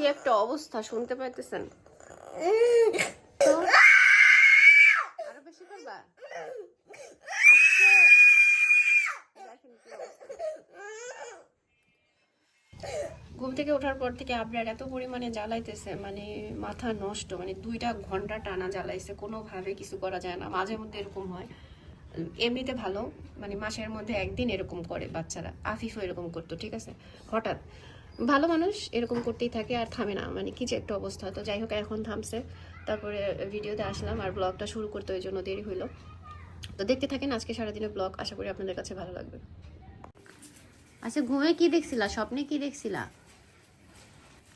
কি একটা অবস্থা, শুনতে পাইতেছেন? অবস্থা। ঘুম থেকে ওঠার পর থেকে আপনার এত পরিমাণে জ্বালাইতেছে মানে মাথা নষ্ট মানে দুইটা ঘণ্টা টানা জ্বালাইছে, কোনোভাবে কিছু করা যায় না। মাঝে মধ্যে এরকম হয়। এমনিতে ভালো মানে মাসের মধ্যে একদিন এরকম করে বাচ্চারা। আফিফও এরকম করতো, ঠিক আছে? হঠাৎ। ভালো মানুষ এরকম করতেই থাকে আর থামে না মানে কি যে একটা অবস্থা। তো যাই হোক, এখন থামছে। তারপরে ভিডিওতে আসলাম আর ব্লগটা শুরু করতে ওই জন্য দেরি হইল। তো দেখতে থাকেন আজকে সারাদিনের ব্লগ আশা করি আপনাদের কাছে ভালো লাগবে। আচ্ছা ঘুমে কি দেখছিলা? স্বপ্নে কি দেখছিলা?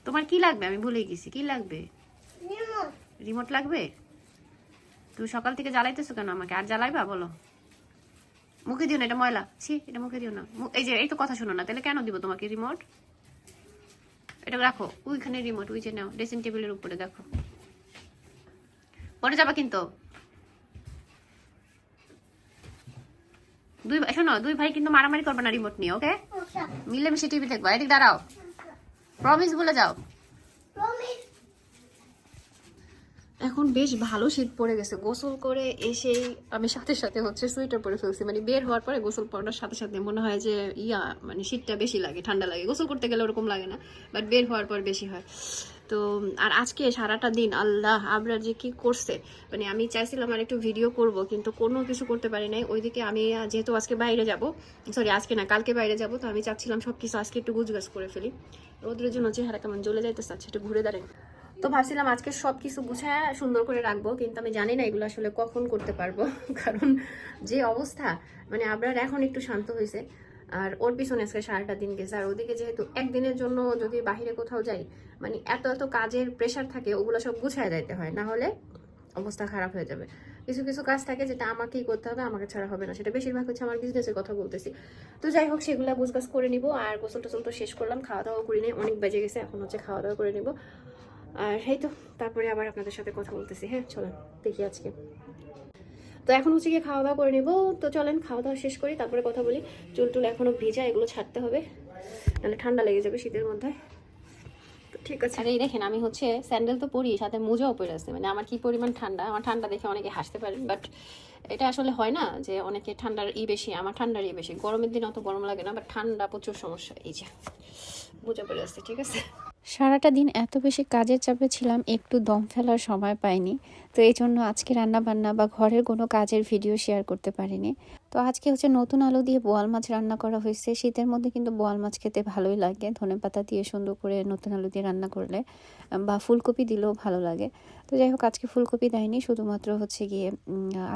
তোমার কি লাগবে? আমি ভুলে গেছি। কি লাগবে? রিমোট লাগবে? তুমি সকাল থেকে জ্বালাইতেছো কেন আমাকে? আর জ্বালাইবা, বলো। মুখে দিও না, এটা ময়লা। ছি, এটা মুখে দিও না। এই যে, এই তো কথা শোনো না। তাহলে কেন দিব তোমাকে রিমোট? এটা রাখো। ওইখানে রিমোট ওই যে নাও ড্রেসিং টেবিলের উপরে দেখো। পরে যাবা কিন্তু। দুই ভাই শোনো দুই ভাই কিন্তু মারামারি করবে না রিমোট নিয়ে ওকে মিলেমিশে টিভি দেখবা। এদিক দাঁড়াও। প্রমিস বলে যাও। এখন বেশ ভালো শীত পড়ে গেছে। গোসল করে এসেই আমি সাথে সাথে হচ্ছে সোয়েটার পরে ফেলছি। মানে বের হওয়ার পরে গোসল পরার সাথে সাথে মনে হয় যে, ইয়া মানে শীতটা বেশি লাগে, ঠান্ডা লাগে। গোসল করতে গেলে ওরকম লাগে না বাট বের হওয়ার পর বেশি হয়। তো, আর আজকে সারাটা দিন, আল্লাহ আবরার যে কি করছে? মানে আমি চাইছিলাম আর একটু ভিডিও করব, কিন্তু কোনো কিছু করতে পারি নাই। ওইদিকে আমি যেহেতু আজকে বাইরে যাব সরি আজকে না, কালকে বাইরে যাব, তো আমি চাচ্ছিলাম সব কিছু আজকে একটু গুজগাছ করে ফেলি। রোদ্রের জন্য চেহারা কেমন জ্বলে যাইতে চাচ্ছে একটু ঘুরে দাঁড়াই। তো ভাবছিলাম আজকে সব কিছু গুছায় সুন্দর করে রাখব, কিন্তু আমি জানি না এগুলো আসলে কখন করতে পারব, কারণ যে অবস্থা মানে আবরার এখন একটু শান্ত হয়েছে, আর ওর পিছনে আজকে সারাটা দিন গেছে, আর ওদিকে যেহেতু একদিনের জন্য যদি বাইরে কোথাও যাই মানে এত এত কাজের প্রেশার থাকে, ওগুলো সব গুছায় যাইতে হয়, না হলে অবস্থা খারাপ হয়ে যাবে। কিছু কিছু কাজ থাকে যেটা আমাকেই করতে হবে, আমাকে ছাড়া হবে না, সেটা বেশিরভাগ হচ্ছে আমার বিজনেসের কথা বলতেছি। তো যাই হোক, সেগুলো গুছগাছ করে নিব, আর গোসল টোসল তো শেষ করলাম, খাওয়া দাওয়া করি নিই অনেক বেজে গেছে, এখন হচ্ছে খাওয়া দাওয়া করে নিব। আর এই তো, তারপরে আবার আপনাদের সাথে কথা বলতেছি হ্যাঁ চলেন, দেখি আজকে। তো এখন হচ্ছে গিয়ে খাওয়া দাওয়া করে নিব, তো চলেন, খাওয়া দাওয়া শেষ করি, তারপরে কথা বলি। চুল টুল এখনও ভিজা, এগুলো ছাড়তে হবে, নাহলে ঠান্ডা লেগে যাবে শীতের মধ্যে। ঠিক আছে। এই দেখেন, আমি হচ্ছে স্যান্ডেল তো পরি, সাথে মোজাও পরে আছে মানে আমার কি পরিমাণ ঠান্ডা, আমার ঠান্ডা দেখে অনেকে হাসতে পারেন বাট এটা আসলে হয় না যে অনেকে ঠান্ডার ই বেশি, আমার ঠান্ডার ই বেশি। গরমের দিন অত গরম লাগে না বাট ঠান্ডা প্রচুর সমস্যা, এই যে, মোজা পরে আছে ঠিক আছে? সারাটা দিন এত বেশি কাজের চাপে ছিলাম একটু দম ফেলার সময় পাইনি। তো এই জন্য আজকে রান্না বান্না বা ঘরের কোনো কাজের ভিডিও শেয়ার করতে পারিনি। তো আজকে হচ্ছে নতুন আলু দিয়ে বোয়াল মাছ রান্না করা হয়েছে। শীতের মধ্যে কিন্তু বোয়াল মাছ খেতে ভালোই লাগে। ধনে পাতা দিয়ে সুন্দর করে নতুন আলু দিয়ে রান্না করলে বা ফুলকপি দিলেও ভালো লাগে। তো যাই হোক, আজকে ফুলকপি দেয়নি, শুধুমাত্র হচ্ছে গিয়ে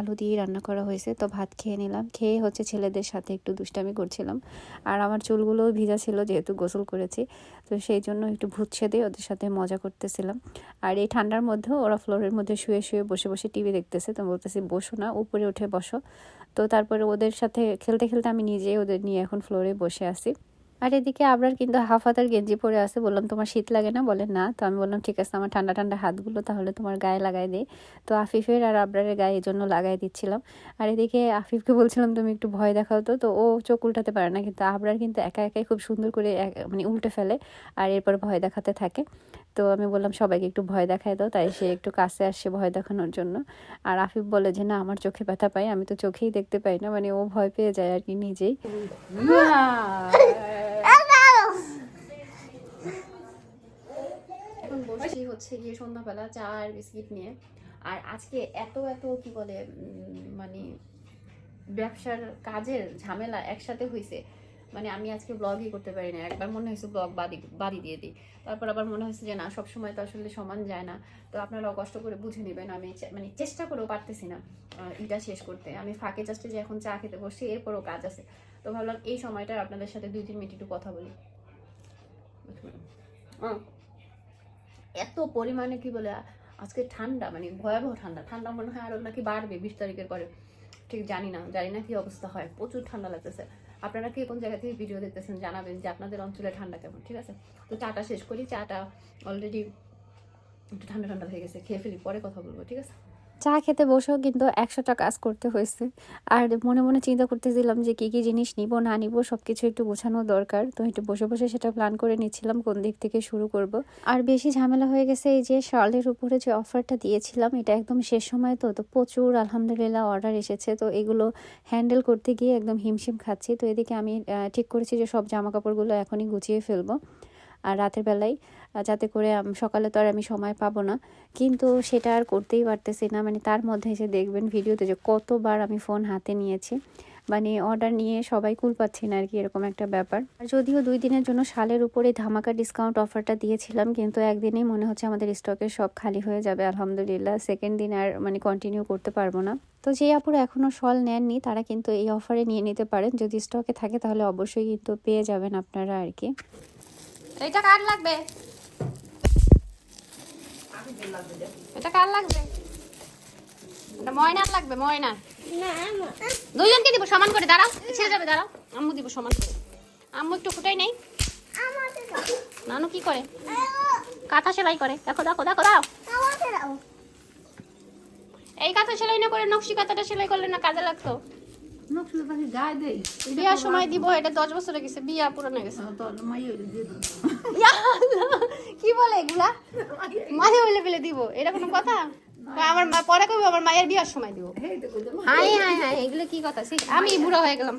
আলু দিয়ে রান্না করা হয়েছে। তো ভাত খেয়ে নিলাম। খেয়ে হচ্ছে ছেলেদের সাথে একটু দুষ্টামি করছিলাম। আর আমার চুলগুলোও ভিজা ছিল যেহেতু গোসল করেছি। তো সেই জন্য একটু ভূত ছেদে ওদের সাথে মজা করতেছিলাম। আর এই ঠান্ডার মধ্যেও ওরা ফ্লোরের মধ্যে শুয়ে শুয়ে বসে বসে টিভি দেখতেছে। তো বলতেছি, বসো না, উপরে উঠে বসো। তো তারপরে ওদের সাথে খেলতে খেলতে আমি নিজেই ওদের নিয়ে এখন ফ্লোরে বসে আছি। আর এদিকে আবরার কিন্তু হাফ হাতার গেঞ্জি পরে আছে। বললাম, তোমার শীত লাগে না? বলে, না। তো আমি বললাম, ঠিক আছে, আমার ঠান্ডা ঠান্ডা হাতগুলো তাহলে তোমার গায়ে লাগাই দিই তো আফিফের আর আবরারের গায়ে এই জন্য লাগাই দিচ্ছিলাম। আর এদিকে আফিফকে বলছিলাম, তুমি একটু ভয় দেখাও তো। তো ও চোখ উল্টাতে পারে না, কিন্তু আবরার কিন্তু একা, একাই খুব সুন্দর করে মানে উল্টে ফেলে। আর এরপর ভয় দেখাতে থাকে। তো আমি বললাম, সবাইকে একটু ভয় দেখায় দাও। তাই সে একটু কাছে আসছে ভয় দেখানোর জন্য। আর আফিফ বলে যে, না, আমার চোখে ব্যথা পাই আমি তো চোখেই দেখতে পাই না। মানে ও ভয় পেয়ে যায় আর কি নিজেই। এখন হচ্ছে গিয়ে সন্ধ্যাবেলা চা আর বিস্কিট নিয়ে। আর আজকে এত এত কি বলে মানে ব্যবসার কাজের ঝামেলা একসাথে হয়েছে মানে আমি আজকে ব্লগই করতে পারি না। একবার মনে হয়েছে ব্লগ বাদি বাদি দিয়ে দিই। তারপর আবার মনে হয়েছে যে না সব সময় তো আসলে সমান যায় না। তো আপনারাও কষ্ট করে বুঝে নেবেন, আমি মানে চেষ্টা করেও পারতেছি না এটা শেষ করতে। আমি ফাঁকে জাস্টে যে এখন চা খেতে বসছি, এরপরও কাজ আছে। তো ভাবলাম এই সময়টা আপনাদের সাথে দুই, তিন মিনিট একটু কথা বলি। এত পরিমাণে কি বলে, আজকে ঠান্ডা মানে ভয়াবহ ঠান্ডা। ঠান্ডা মনে হয় আরও নাকি বাড়বে বিশ তারিখের পরে। ঠিক জানি না জানি না কি অবস্থা হয়। প্রচুর ঠান্ডা লাগতেছে। আপনারা কি কোন জায়গা থেকে ভিডিও দেখতেছেন জানাবেন যে আপনাদের অঞ্চলে ঠান্ডা কেমন, ঠিক আছে? তো চাটা শেষ করি, চাটা অলরেডি একটু ঠান্ডা ঠান্ডা হয়ে গেছে, খেয়ে ফেলি, পরে কথা বলব, ঠিক আছে? চা খেতে বসেও কিন্তু একশোটা কাজ করতে হয়েছে। আর মনে মনে চিন্তা করতেছিলাম যে কী কী জিনিস নিব, না নিব সব কিছু একটু গোছানো দরকার। তো একটু বসে বসে সেটা প্ল্যান করে নিচ্ছিলাম, কোন দিক থেকে শুরু করব। আর বেশি ঝামেলা হয়ে গেছে এই যে শালের উপরে যে অফারটা দিয়েছিলাম, এটা একদম শেষ সময় তো তো প্রচুর আলহামদুলিল্লাহ অর্ডার এসেছে। তো এগুলো হ্যান্ডেল করতে গিয়ে একদম হিমশিম খাচ্ছি। তো এদিকে আমি ঠিক করেছি যে সব জামা কাপড়গুলো এখনই গুছিয়ে ফেলব। আর রাতের বেলায় যাতে করে সকালে তো আর আমি সময় পাবো না। কিন্তু সেটা আর করতেই পারতেছি না। মানে তার মধ্যে এসে দেখবেন ভিডিওতে যে কতবার আমি ফোন হাতে নিয়েছি। মানে অর্ডার নিয়ে সবাই কুল পাচ্ছি না আর কি, এরকম একটা ব্যাপার। আর যদিও দুই দিনের জন্য শালের উপরে ধামাকা ডিসকাউন্ট অফারটা দিয়েছিলাম, কিন্তু একদিনেই মনে হচ্ছে আমাদের স্টকের সব খালি হয়ে যাবে, আলহামদুলিল্লাহ। সেকেন্ড দিন আর মানে কন্টিনিউ করতে পারব না। তো যে আপুরা এখনও শল নেননি, তারা কিন্তু এই অফারে নিয়ে নিতে পারেন। যদি স্টকে থাকে, তাহলে অবশ্যই কিন্তু পেয়ে যাবেন আপনারা আর কি। এটা কার লাগবে? এটা কার লাগবে? এটা ময়নার লাগবে ময়নার দুইজনকে দিব, সমান করে, দাঁড়াও, ছেড়ে যাবে, দাঁড়াও। আম্মু দিব সমান করে। আম্মু একটু ফুটাই নেই। নানু কি করে? কাঁথা সেলাই করে। দেখো দেখো দেখো দাও এই কাঁথা সেলাই না করে নকশি কাঁথাটা সেলাই করলে না কাজে লাগতো? নকশাল পাখি গায়ে দেই বিয়ার সময় দিব এটা দশ বছর হয়ে গেছে বিয়া পুরানো গেছে ইয়া কি বলে এগুলা মাঝে হইলে ফেলে দিব এটা কোনো কথা আমার মা পরে কইবো আমার মায়ের বিয়ার সময় দিব হেই হাই হাই এগুলো কি কথা সে আমি বুড়ো হয়ে গেলাম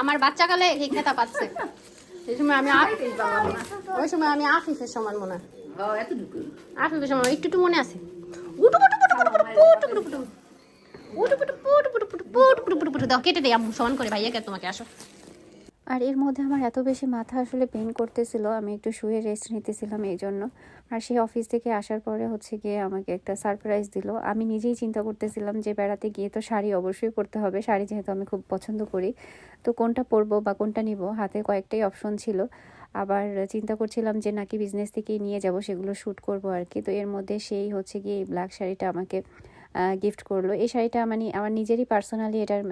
আমার বাচ্চা কালে এই খেতা পাচ্ছে এই সময় আমি ওই সময় আমি আফিফের সমান মনে হয় আফিফের সমান একটু একটু মনে আছে উটু পুটু পুটু পুটু পুটু পুটু পুটু পুটু পুটু পুটু পুটু দাও, কেটে আম্মু, সমান করে ভাইয়াকে তোমাকে, আসো। আর এর মধ্যে আমার এত বেশি মাথা আসলে পেন করতেছিল, আমি একটু শুয়ে রেস্ট নিতেছিলাম এই জন্য আর সেই অফিস থেকে আসার পরে হচ্ছে গিয়ে আমাকে একটা সারপ্রাইজ দিল। আমি নিজেই চিন্তা করতেছিলাম যে বেড়াতে গিয়ে তো শাড়ি অবশ্যই পরতে হবে, শাড়ি যেহেতু আমি খুব পছন্দ করি। তো কোনটা পরবো বা কোনটা নিব, হাতে কয়েকটাই অপশন ছিল। আবার চিন্তা করছিলাম যে নাকি বিজনেস থেকেই নিয়ে যাব, সেগুলো শ্যুট করব আর কি। তো এর মধ্যে সেই হচ্ছে গিয়ে এই ব্ল্যাক শাড়িটা আমাকে গিফট করল। এই শাড়িটা মানে আমার নিজেরই পার্সোনালি এটার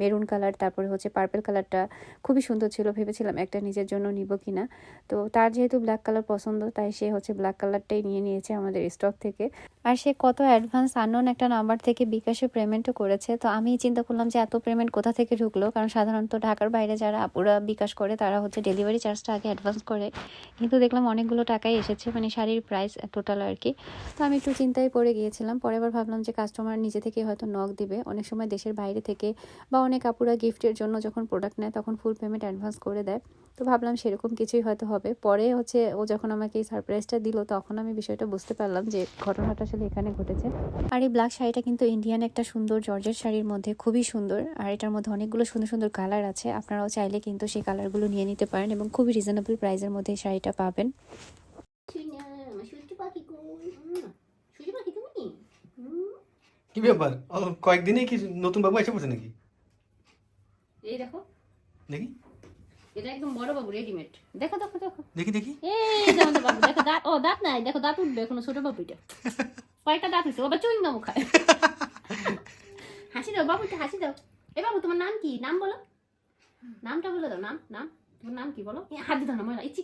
মেরুন কালার তারপরে হচ্ছে পার্পেল কালারটা খুবই সুন্দর ছিল। ভেবেছিলাম একটা নিজের জন্য নিব কিনা। তো তার যেহেতু ব্ল্যাক কালার পছন্দ, তাই সে হচ্ছে ব্ল্যাক কালারটাই নিয়ে নিয়েছে আমাদের স্টক থেকে। আর সে কত অ্যাডভান্স আননোন একটা নাম্বার থেকে বিকাশে পেমেন্টও করেছে। তো আমি চিন্তা করলাম যে এত পেমেন্ট কোথা থেকে ঢুকলো? কারণ সাধারণত ঢাকার বাইরে যারা আপুরা বিকাশ করে, তারা হচ্ছে ডেলিভারি চার্জটা আগে অ্যাডভান্স করে। কিন্তু দেখলাম অনেকগুলো টাকাই এসেছে। মানে শাড়ির প্রাইস টোটাল আর কি। তো আমি একটু চিন্তায় পড়ে গিয়েছিলাম। পরে আবার ভাবলাম যে কাস্টমার নিজে থেকে হয়তো নক দিবে। অনেক সময় দেশের বাইরে থেকে বা অনেক আপুরা গিফটের জন্য যখন প্রোডাক্ট নেয়, তখন ফুল পেমেন্ট অ্যাডভান্স করে দেয়। তো ভাবলাম সেরকম কিছুই হয়তো হবে। পরে হচ্ছে ও যখন আমাকে এই সারপ্রাইজটা দিল, তখন আমি বিষয়টা বুঝতে পারলাম যে ঘটনাটা আসলে এখানে ঘটেছে। আর এই ব্ল্যাক শাড়িটা কিন্তু ইন্ডিয়ান একটা সুন্দর জর্জের শাড়ির মধ্যে খুবই সুন্দর। আর এটার মধ্যে অনেকগুলো সুন্দর সুন্দর কালার আছে। আপনারাও চাইলে কিন্তু সেই কালারগুলো নিয়ে নিতে পারেন এবং খুবই রিজনেবল প্রাইসের মধ্যে এই শাড়িটা পাবেন। কি ব্যাপার? ও, কয়েকদিনেই কি নতুন বাবু এসে পড়ছে নাকি? এই দেখো। দেখি। এটা একদম বড় বাবু রেডিমেড দেখো দেখো দেখো। দেখি দেখি। এই যে আমাদের বাবু দেখো দাঁত ও দাঁত নাই। দেখো দাঁত উঠবে এখনও ছোট বাবুটা কয়টা দাঁত হয়েছে ও আবার চুইং গামু খায়। হাসি দাও বাবুটা হাসি দাও। এ বাবু তোমার নাম কি? নাম বলো। নামটা বলে দাও নাম নাম। তোমার নাম কি বলো? হাত দিতে না ময়লা ইচ্ছি।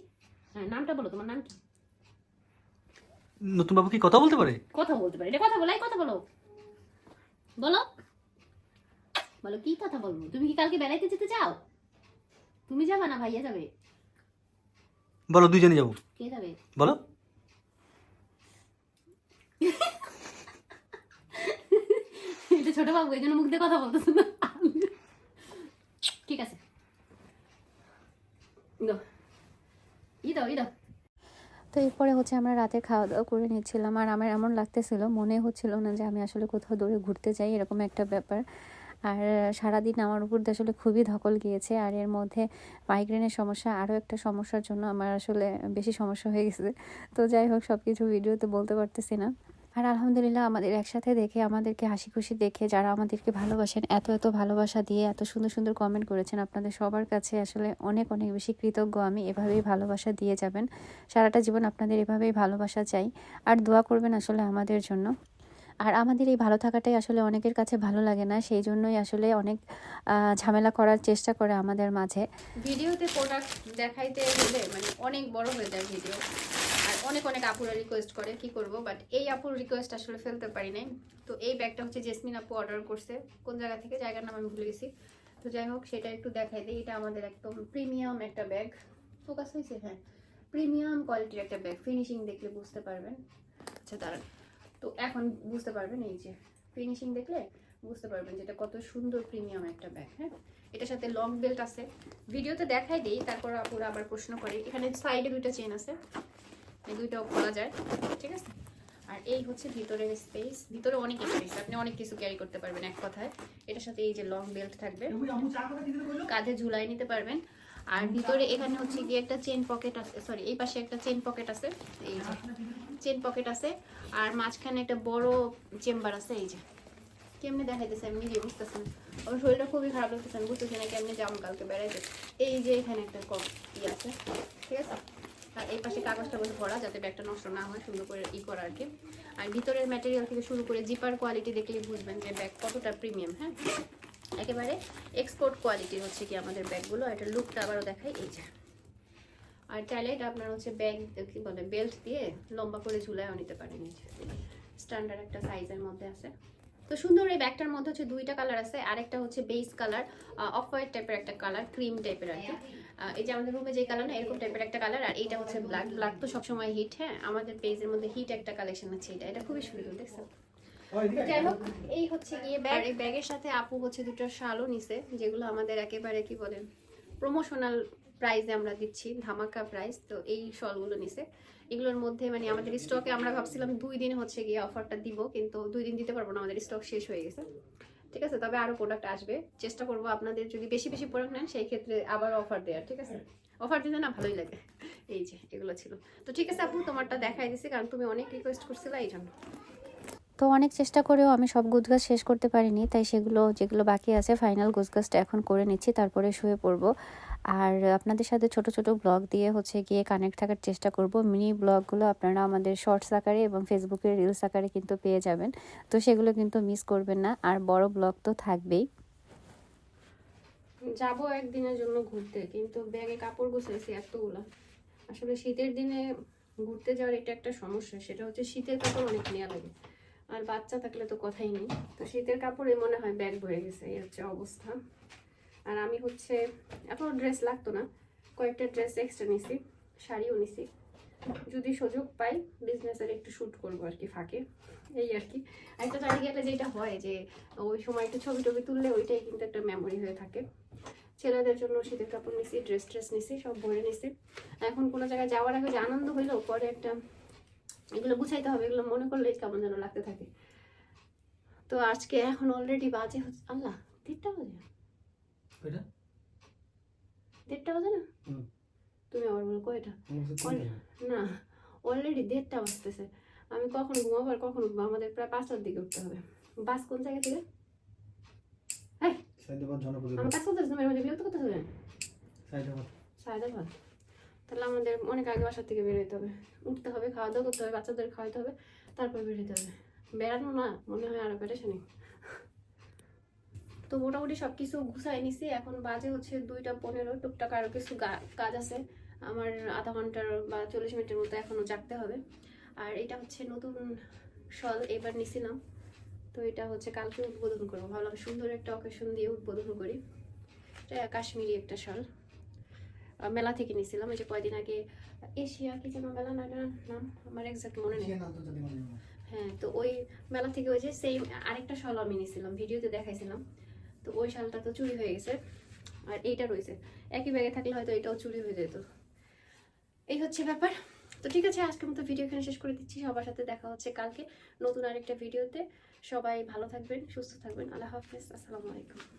হ্যাঁ নামটা বলো তোমার নাম কি? নতুন বাবু কি কথা বলতে পারে? কথা বলতে পারে। এটা কথা বলো এই কথা বলো। বলো। বলো কি কথা বলব? তুমি কি কালকে বেড়াইতে যেতে চাও? তুমি যাবে না ভাইয়া যাবে? বলো দুইজনে যাব। কে যাবে? বলো। এটা ছোট বাবু এই জন্য মুখ দিয়ে কথা বলতো না ঠিক আছে দাও। ই দাও ই দাও তো এরপরে হচ্ছে আমরা রাতে খাওয়া দাওয়া করে নিচ্ছিলাম। আর আমার এমন লাগতেছিল, মনে হচ্ছিল না যে আমি আসলে কোথাও দূরে ঘুরতে যাই, এরকম একটা ব্যাপার। আর সারাদিন আমার উপর আসলে খুবই ধকল গিয়েছে। আর এর মধ্যে মাইগ্রেনের সমস্যা, আরও একটা সমস্যার জন্য আমার আসলে বেশি সমস্যা হয়ে গেছে। তো যাই হোক সব কিছু ভিডিওতে বলতে পারতেছি না। আর আলহামদুলিল্লাহ আমাদের একসাথে দেখে, আমাদেরকে হাসি খুশি দেখে, যারা আমাদেরকে ভালোবাসেন, এত এত ভালোবাসা দিয়ে এত সুন্দর সুন্দর কমেন্ট করেছেন আপনাদের সবার কাছে আসলে অনেক অনেক বেশি কৃতজ্ঞ আমি। এভাবেই ভালোবাসা দিয়ে যাবেন। সারাটা জীবন আপনাদের এভাবেই ভালোবাসা চাই। আর দোয়া করবেন আসলে আমাদের জন্য। আর আমাদের এই ভালো থাকাটাই আসলে অনেকের কাছে ভালো লাগে না, সেই জন্যই আসলে অনেক ঝামেলা করার চেষ্টা করে আমাদের মাঝে। ভিডিওতে প্রোডাক্ট দেখাইতে গেলে মানে অনেক বড় হয়ে যায় ভিডিও আর অনেক অনেক আপুরা রিকোয়েস্ট করে কি করব বাট এই আপুর রিকোয়েস্ট আসলে ফেলতে পারি নাই। তো এই ব্যাগটা হচ্ছে জেসমিন আপু অর্ডার করছে। কোন জায়গা থেকে? জায়গার নাম আমি ভুলে গেছি। তো যাই হোক, সেটা একটু দেখাই দিই। এটা আমাদের একদম প্রিমিয়াম একটা ব্যাগ ফোকাস হয়েছে? হ্যাঁ। প্রিমিয়াম কোয়ালিটির একটা ব্যাগ ফিনিশিং দেখলে বুঝতে পারবেন। আচ্ছা দাঁড়ান। তো এখন বুঝতে পারবেন এই যে ফিনিশিং দেখলে বুঝতে পারবেন যেটা কত সুন্দর প্রিমিয়াম একটা ব্যাগ হ্যাঁ? এটার সাথে লং বেল্ট আছে। ভিডিওতে দেখাই দিই তারপর আপুরা আবার প্রশ্ন করে। এখানে সাইডে দুইটা চেন আছে। এই দুইটাও খোলা যায় ঠিক আছে? আর এই হচ্ছে ভিতরের স্পেস ভিতরে অনেক স্পেস আপনি অনেক কিছু ক্যারি করতে পারবেন এক কথায়। এটার সাথে এই যে লং বেল্ট থাকবে। কাঁধে ঝুলাই নিতে পারবেন। আর ভিতরে এখানে হচ্ছে গিয়ে একটা চেন পকেট আছে সরি এই পাশে একটা চেন পকেট আছে। এই যে চেন পকেট আছে, আর মাঝখানে একটা বড় চেম্বার আছে, এই যে। কেমনি দেখাইতেছে আমি নিজে বুঝতেছি না। আমার শরীরটা খুবই খারাপ লাগতেছে, আমি বুঝতেছি না কেমনে যাব কালকে বেড়াইতে এই যে এখানে একটা কম ই আছে, ঠিক আছে? আর এই পাশে কাগজ টাগজ ভরা যাতে ব্যাগটা নষ্ট না হয়, সুন্দর করে ই করা আর কি। আর ভিতরের ম্যাটেরিয়াল থেকে শুরু করে জিপার কোয়ালিটি দেখলেই বুঝবেন যে ব্যাগ কতটা প্রিমিয়াম হ্যাঁ? একেবারে এক্সপোর্ট কোয়ালিটি হচ্ছে কি আমাদের ব্যাগগুলো এটার লুকটা আবারও দেখাই, এই যে। আর চাইলে এটা আপনার হচ্ছে ব্যাগ কি বলে বেল্ট দিয়ে লম্বা করে ঝুলায়ও নিতে পারেন স্ট্যান্ডার্ড একটা সাইজের মধ্যে আছে। তো সুন্দর এই ব্যাগটার মধ্যে হচ্ছে দুইটা কালার আছে। আরেকটা হচ্ছে বেস কালার অফ হোয়াইট টাইপের একটা কালার ক্রিম টাইপের আর কি। এই যে আমাদের রুমে যে কালার না, এরকম টাইপের একটা কালার আর এইটা হচ্ছে ব্ল্যাক ব্ল্যাক তো সবসময় হিট হ্যাঁ? আমাদের পেজের মধ্যে হিট একটা কালেকশন আছে এটা এটা খুবই সুন্দর হোক, এই হচ্ছে গিয়ে ব্যাগ এই ব্যাগের সাথে আপু হচ্ছে দুটো শালও নিছে, যেগুলো আমাদের একেবারে, কি বলেন প্রমোশনাল প্রাইসে আমরা দিচ্ছি, ধামাকা প্রাইস তো এই শলগুলো নিছে। এগুলোর মধ্যে মানে আমাদের স্টকে আমরা ভাবছিলাম দুই দিন হচ্ছে গিয়ে অফারটা দিব, কিন্তু দুই দিন দিতে পারব না, আমাদের স্টক শেষ হয়ে গেছে। ঠিক আছে, তবে আরও প্রোডাক্ট আসবে। চেষ্টা করব আপনাদের যদি বেশি বেশি প্রোডাক্ট নেন, সেই ক্ষেত্রে আবার অফার দেওয়ার, ঠিক আছে? অফার দিতে না ভালোই লাগে। এই যে, এগুলো ছিল। তো ঠিক আছে আপু, তোমারটা দেখাই দিছি, কারণ তুমি অনেক রিকোয়েস্ট করছিলে, এই জন্য। তো অনেক চেষ্টা করেও আমি সব গুছগাছ শেষ করতে পারিনি, তাই সেগুলো, যেগুলো বাকি আছে ফাইনাল গুছগাছটা এখন করে নিচ্ছি, তারপরে শুয়ে পড়ব। আর আপনাদের সাথে ছোট ছোট ব্লগ দিয়ে হচ্ছে গিয়ে কানেক্ট থাকার চেষ্টা করব। মিনি ব্লগগুলো আপনারা আমাদের শর্টস আকারে এবং ফেসবুকের রিলস আকারে কিন্তু পেয়ে যাবেন। তো সেগুলো কিন্তু মিস করবেন না, আর বড় ব্লগ তো থাকবেই। যাব একদিনের জন্য ঘুরতে, কিন্তু ব্যাগে কাপড় গুছাইছি এতগুলো। আসলে শীতের দিনে ঘুরতে যাওয়ার এটা একটা সমস্যা, সেটা হচ্ছে শীতের কাপড় অনেক নেওয়া লাগে। আর বাচ্চা থাকলে তো কথাই নেই। তো শীতের কাপড়ে মনে হয় ব্যাগ ভরে গেছে, এই হচ্ছে অবস্থা। আর আমি হচ্ছে এত ড্রেস লাগতো না, কয়েকটা ড্রেস এক্সট্রা নিছি, শাড়িও নিছি। যদি সুযোগ পাই বিজনেসের একটু শ্যুট করব আর কি ফাঁকে, এই আর কি। একটা জায়গায় গেলে যেটা হয় যে, ওই সময় একটু ছবি টবি তুললে ওইটাই কিন্তু একটা মেমোরি হয়ে থাকে। ছেলেদের জন্য শীতের কাপড় নিছি ড্রেস ট্রেস নিছি, সব ভরে নিছি। এখন কোনো জায়গায় যাওয়ার আগে যে আনন্দ হইলেও পরে একটা এগুলো গুছাইতে হবে, এগুলো মনে করলে কেমন যেন লাগতে থাকে। তো আজকে এখন অলরেডি বাজে হচ্ছে, আল্লাহ দেড়টা বাজে? কয়টা? দেড়টা বাজে না? তুমি আবার বলো কয়টা? আমার কাছে তিনটা। না অলরেডি দেড়টা বাজতেছে। আমি কখন ঘুমাবো আর কখন উঠবো? আমাদের প্রায় পাঁচটার দিকে উঠতে হবে। বাস কোন জায়গা থেকে? আমার কাজ করতেছে তুমি এর বিরক্ত করতে হবে সায়দাবাদ তাহলে আমাদের অনেক আগে বাসার থেকে বেরোতে হবে। উঠতে হবে খাওয়া দাওয়া করতে হবে বাচ্চাদের খাওয়াতে হবে তারপর বেরোতে হবে। বেড়ানো না মনে হয় আরও বেড়েছে পেরেশানি তো মোটামুটি সব কিছু গুছাই নিছি। এখন বাজে হচ্ছে দুইটা পনেরো টুকটাক আরও কিছু কাজ আছে। আমার আধা ঘণ্টার বা চল্লিশ মিনিটের মতো এখনও জাগতে হবে। আর এটা হচ্ছে নতুন শল এবার নিছিলাম। তো এটা হচ্ছে কালকে উদ্বোধন করব। ভাবলাম সুন্দর একটা অকেশন দিয়ে উদ্বোধন করি। এটা কাশ্মীরি একটা শল। মেলা থেকে নিয়েছিলাম ওই যে কয়দিন আগে এশিয়া কি যেন মেলা না নাম আমার এক্সাক্ট মনে নেই। হ্যাঁ তো ওই মেলা থেকে ওই যে সেম আরেকটা শাল আমি নিয়েছিলাম ভিডিওতে দেখাইছিলাম। তো ওই শালটা তো চুরি হয়ে গেছে। আর এইটা রয়েছে। একই ব্যাগে থাকলে হয়তো এটাও চুরি হয়ে যেত। এই হচ্ছে ব্যাপার। তো ঠিক আছে, আজকের মতো ভিডিও এখানে শেষ করে দিচ্ছি। সবার সাথে দেখা হচ্ছে কালকে নতুন আরেকটা ভিডিওতে। সবাই ভালো থাকবেন, সুস্থ থাকবেন। আল্লাহ হাফিজ। আসসালামু আলাইকুম।